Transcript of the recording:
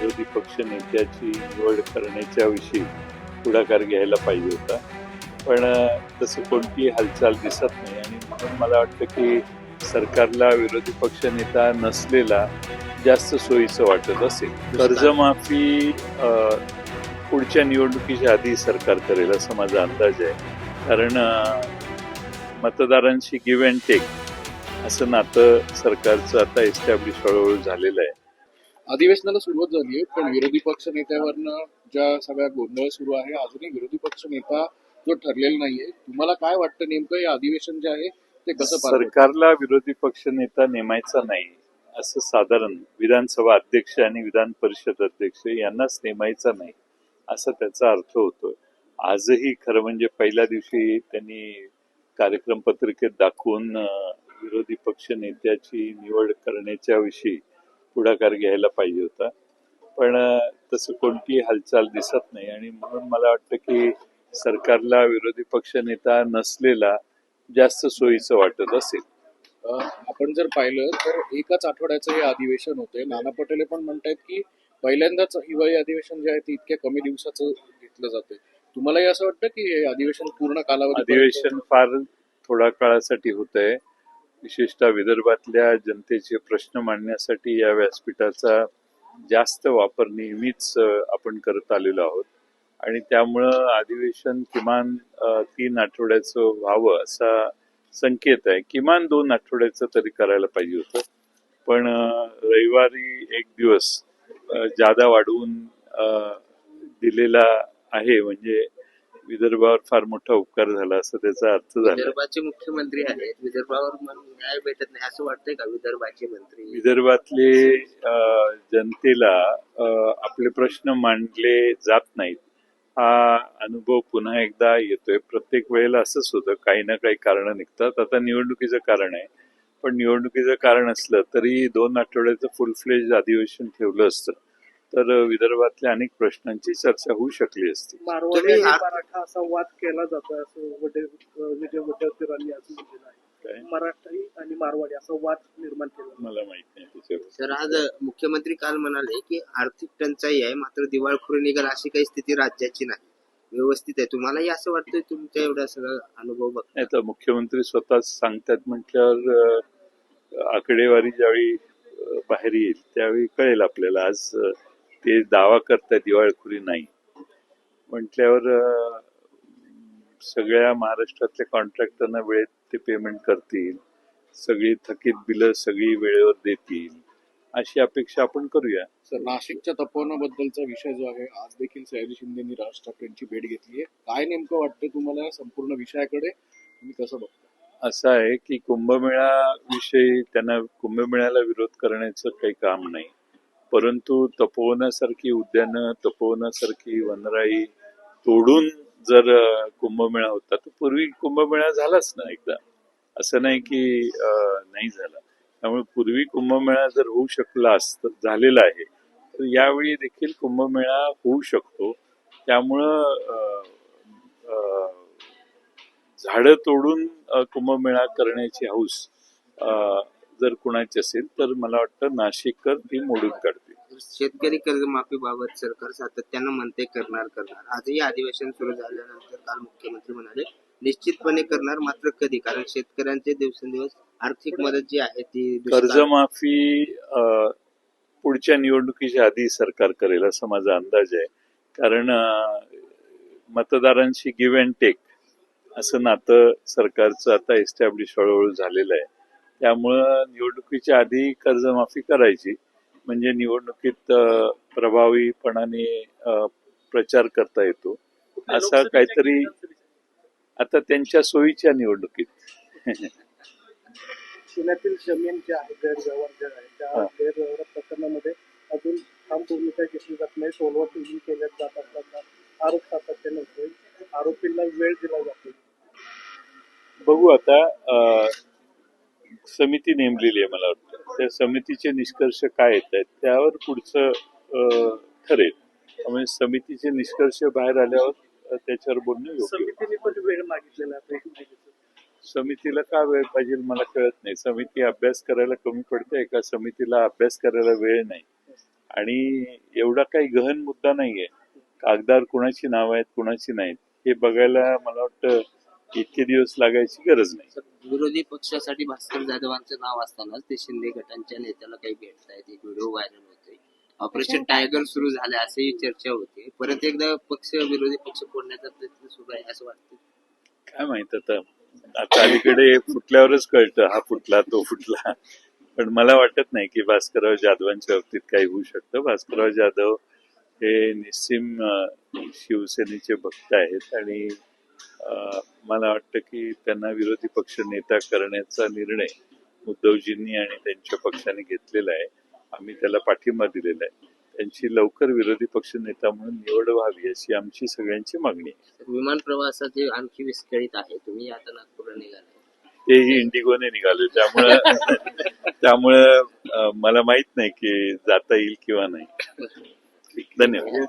विरोधी पक्ष नेत्याची निवड करण्याच्या विषयी पुढाकार घ्यायला पाहिजे होता. पण तसं कोणतीही हालचाल दिसत नाही आणि म्हणून मला वाटतं की सरकारला विरोधी पक्ष नेता नसलेला जास्त सोयीचं वाटत असेल. कर्जमाफी पुढच्या निवडणुकीच्या आधी सरकार करेल असं माझा अंदाज आहे. कारण मतदारांशी गिव्ह अँड टेक असं नातं सरकारचं आता एस्टॅब्लिश हळूहळू झालेलं आहे. अधिवेशनाला सुरुवात झाली आहे पण विरोधी पक्ष नेत्यावरनं ज्या सगळ्या गोंधळ सुरू आहे अजूनही विरोधी पक्ष नेता जो ठरलेला नाहीये. तुम्हाला काय वाटतं नेमकं? हे अधिवेशन जे आहे ते कसं सरकारला विरोधी पक्ष नेता नेमायचा नाही असं साधारण विधानसभा अध्यक्ष आणि विधान परिषद अध्यक्ष यांनाच नेमायचा नाही असा त्याचा अर्थ होतो आजही खरं म्हणजे पहिल्या दिवशी त्यांनी कार्यक्रम पत्रिकेत दाखवून विरोधी पक्ष नेत्याची निवड करण्याच्या विषयी पुढाकार घ्यायला पाहिजे होता. पण तसं कोणतीही हालचाल दिसत नाही आणि म्हणून मला वाटतं की सरकारला विरोधी पक्ष नेता नसलेला जास्त सोयीचं वाटत असेल. आपण जर पाहिलं तर एकाच आठवड्याचं हे अधिवेशन होतंय नाना पटेले पण म्हणतायत की पहिल्यांदाच हिवाळी अधिवेशन जे आहे ते इतक्या कमी दिवसाचं घेतलं जातंय तुम्हालाही असं वाटतं की हे अधिवेशन पूर्ण कालावधी अधिवेशन फार थोड्या काळासाठी होत आहे विशेषतः विदर्भातल्या जनतेचे प्रश्न मांडण्यासाठी या व्यासपीठाचा जास्त वापर नेहमीच आपण करत आलेलो आहोत. आणि त्यामुळं अधिवेशन किमान तीन आठवड्याचं व्हावं असा संकेत आहे. किमान दोन आठवड्याचं तरी करायला पाहिजे होतं. पण रविवारी एक दिवस जादा वाढवून दिलेला आहे. म्हणजे विदर्भावर फार मोठा उपकार झाला असं त्याचा अर्थ झाला. विदर्भाचे मुख्यमंत्री आहेत. विदर्भावर न्याय भेटत नाही असं वाटतंय का विदर्भाचे मंत्री? विदर्भातले अ, जनतेला अ, आपले प्रश्न मांडले जात नाहीत. हा अनुभव पुन्हा एकदा येतोय. प्रत्येक वेळेला असंच होतं. काही ना काही कारण निघतात. आता निवडणुकीचं कारण आहे. पण निवडणुकीचं कारण असलं तरी दोन आठवड्याचं फुल फ्लेज अधिवेशन ठेवलं असतं. तर विदर्भातल्या अनेक प्रश्नांची चर्चा होऊ शकली असती. मारवाडी हा- मराठा असा वाद केला जातो असं वडे विजय वडेट्टीवारांनी असं म्हटलेलं आहे. मराठी आणि मारवाडी असा वाद निर्माण केला मला माहीत नाही. तर आज मुख्यमंत्री काल म्हणाले की आर्थिक टंचाई आहे मात्र दिवाळखोरी निघाल अशी काही स्थिती राज्याची नाही. व्यवस्थित आहे. तुम्हालाही असं वाटतंय? तुमच्या एवढा सगळं अनुभव बघ. तर मुख्यमंत्री स्वतःच सांगतात म्हटल्यावर आकडेवारी ज्यावेळी बाहेर येईल त्यावेळी कळेल आपल्याला. आज ते दावा करतायत दिवाळखोरी नाही. म्हटल्यावर सगळ्या महाराष्ट्रातल्या कॉन्ट्रॅक्टरना वेळेत ते पेमेंट करतील. सगळी थकीत बिलं सगळी वेळेवर देतील. अशी अपेक्षा आपण करूया. सर नाशिकच्या तपोवनाबद्दलचा विषय जो आहे आज देखील सयाजी शिंदेनी राज ठाकरेंची भेट घेतली आहे. काय नेमकं वाटतं तुम्हाला संपूर्ण विषयाकडे? तुम्ही कसं बघता? असं आहे की कुंभमेळा विषयी त्यांना कुंभमेळ्याला विरोध करण्याचं काही काम नाही. परंतु तपोवनासारखी उद्यानं तपोवनासारखी वनराई तोडून जर कुंभमेळा होता तर पूर्वी कुंभमेळा झालाच ना एकदा. असं नाही की नाही झाला. त्यामुळे पूर्वी कुंभमेळा जर होऊ शकला असत झालेला आहे. तर यावेळी देखील कुंभमेळा होऊ शकतो. त्यामुळं झाडं तोडून कुंभमेळा करण्याची हौस जर कुणाची असेल तर मला वाटतं नाशिककर ती मोडून काढतील. शेतकरी कर्जमाफीबाबत सरकार सातत्यानं म्हणते करणार करणार. आजही अधिवेशन सुरू झाल्यानंतर काल मुख्यमंत्री म्हणाले निश्चितपणे करणार मात्र कधी? कारण शेतकऱ्यांचे दिवसेंदिवस आर्थिक मदत जी आहे ती कर्जमाफी पुढच्या निवडणुकीच्या आधी सरकार करेल असा माझा अंदाज आहे. कारण मतदारांशी गिव्ह अँड टेक असं नातं सरकारचं आता एस्टॅब्लिश हळूहळू झालेलं आहे. त्यामुळं निवडणुकीच्या आधी कर्जमाफी करायची. म्हणजे निवडणुकीत प्रभावीपणाने प्रचार करता येतो. असा काहीतरी आता त्यांच्या सोयीच्या निवडणुकीत. पुण्यातील जमीन जे आहे गैरव्यवहार जे आहे त्या. गैरव्यवहार प्रकरणामध्ये अजून ठाम भूमिका घेतली जात नाही. सोलवा टीव्ही केल्या जात असताना आरोप सातत्याने होतोय. आरोपींना वेळ दिला जातो. बघू आता समिती नेमलेली आहे मला वाटतं. त्या समितीचे निष्कर्ष काय येत आहेत त्यावर पुढचं ठरेल. त्यामुळे समितीचे निष्कर्ष बाहेर आल्यावर त्याच्यावर बोलणं योग्य पण वेळ मागितलेला. समितीला का वेळ पाहिजे मला कळत नाही. समिती अभ्यास करायला कमी पडते का? समितीला अभ्यास करायला वेळ नाही. आणि एवढा काही गहन मुद्दा नाहीये. कागदावर कुणाची नावं आहेत कुणाची नाहीत हे बघायला मला वाटतं इतके दिवस लागायची गरज नाही. विरोधी पक्षासाठी भास्कर जाधवांचं नाव असतानाच ते शिंदे गटांच्या नेत्याला काही भेटतायत. एक व्हिडिओ व्हायरल होतोय. ऑपरेशन टायगर सुरू झालं असेही चर्चा होते. परत एकदा पक्ष विरोधी पक्ष फोडण्याचा प्रयत्न सुरू आहे असं वाटतं काय माहीत आता. आता अलीकडे फुटल्यावरच कळतं हा फुटला तो फुटला. पण मला वाटत नाही की भास्करराव जाधवांच्या बाबतीत काही होऊ शकतं. भास्करराव जाधव हे निस्सीम शिवसेनेचे भक्त आहेत आणि मला वाटतं की त्यांना विरोधी पक्ष नेता करण्याचा निर्णय उद्धवजींनी आणि त्यांच्या पक्षाने घेतलेला आहे. आम्ही त्याला पाठिंबा दिलेला आहे. त्यांची लवकर विरोधी पक्ष नेता म्हणून निवड व्हावी अशी आमची सगळ्यांची मागणी आहे. विमान प्रवासाचे आणखी विस्कळीत आहे. तुम्ही आता नागपूरला निघालाय तेही इंडिगोने निघाले. त्यामुळं त्यामुळं मला माहीत नाही की जाता येईल किंवा नाही. धन्यवाद.